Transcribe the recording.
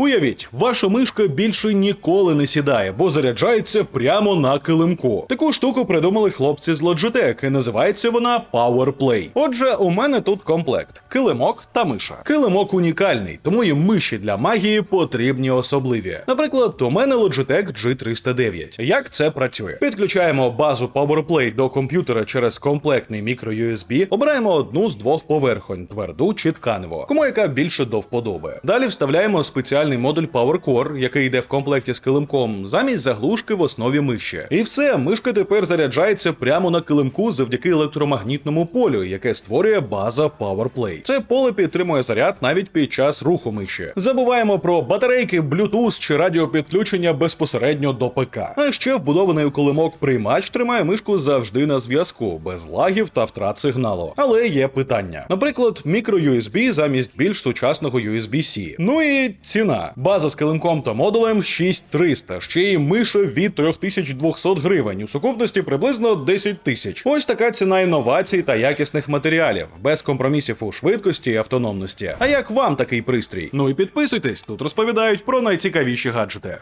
Уявіть, ваша мишка більше ніколи не сідає, бо заряджається прямо на килимку. Таку штуку придумали хлопці з Logitech, і називається вона PowerPlay. Отже, у мене тут комплект: килимок та миша. Килимок унікальний, тому і миші для магії потрібні особливі. Наприклад, у мене Logitech G309. Як це працює? Підключаємо базу PowerPlay до комп'ютера через комплектний microUSB, обираємо одну з двох поверхонь тверду чи тканево, кому яка більше до вподоби. Далі вставляємо спеціальний модуль PowerCore, який йде в комплекті з килимком, замість заглушки в основі миші. І все, мишка тепер заряджається прямо на килимку завдяки електромагнітному полю, яке створює база PowerPlay. Це поле підтримує заряд навіть під час руху миші. Забуваємо про батарейки, Bluetooth чи радіопідключення безпосередньо до ПК. А ще вбудований у килимок приймач тримає мишку завжди на зв'язку, без лагів та втрат сигналу. Але є питання. Наприклад, мікро-USB замість більш сучасного USB-C. Ну і ціна. База з килимком та модулем 6300, ще й миша від 3200 гривень, у сукупності приблизно 10 тисяч. Ось така ціна інновацій та якісних матеріалів, без компромісів у швидкості і автономності. А як вам такий пристрій? Ну і підписуйтесь, тут розповідають про найцікавіші гаджети.